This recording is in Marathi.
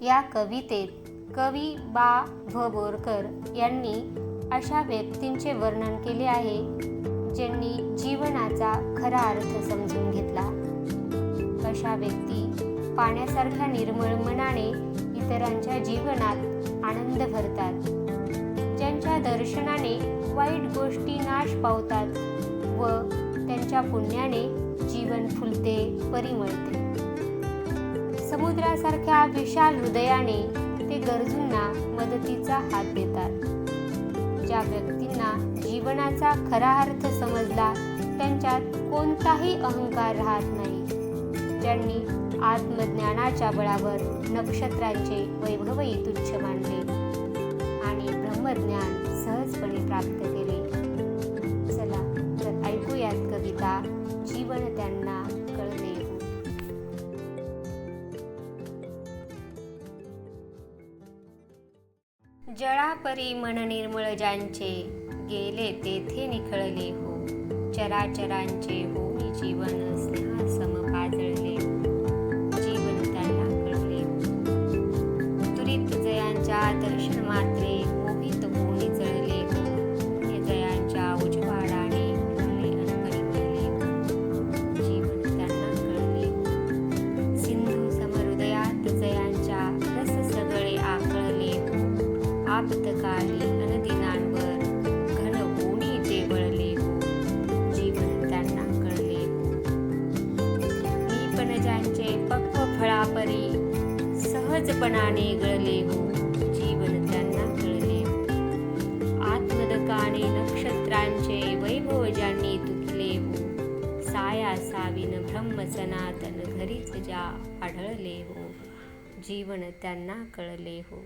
या कवितेत कवी बा. भ बोरकर यांनी अशा व्यक्तींचे वर्णन केले आहे ज्यांनी जीवनाचा खरा अर्थ समजून घेतला. अशा व्यक्ती पाण्यासारख्या निर्मळ मनाने इतरांच्या जीवनात आनंद भरतात. ज्यांच्या दर्शनाने वाईट गोष्टी नाश पावतात व त्यांच्या पुण्याने जीवन फुलते परिमळते. समुद्रासारख्या विशाल हृदयाने ते गरजूंना मदतीचा हात देतात. ज्या व्यक्तींना जीवनाचा खरा अर्थ समजला त्यांच्यात कोणताही अहंकार राहत नाही. ज्यांनी आत्मज्ञानाच्या बळावर नक्षत्रांचे वैभवही तुच्छ मानले आणि ब्रह्मज्ञान सहजपणे प्राप्त केले. चला तर ऐकूयात कविता जीवन त्यांना. जळापरी मन निर्मळ ज्यांचे गेले तेथे निखळले हो. चराचरांचे हो मी जीवन सम पाजळले. जीवन त्यांना कळले. तुरीत जयांच्या दर्शन मात्रे आपतकाली अनदिनांवर घन कोणी जेवळले हो जीवन त्यांना कळले. हो मी पण ज्यांचे पक्व फळापरी सहजपणाने गळले हो जीवन त्यांना कळले. हो आत्मदकाने नक्षत्रांचे वैभव ज्यांनी तुटले हो साया साविन ब्रह्म सनातन घरीच ज्या आढळले हो जीवन त्यांना कळले हो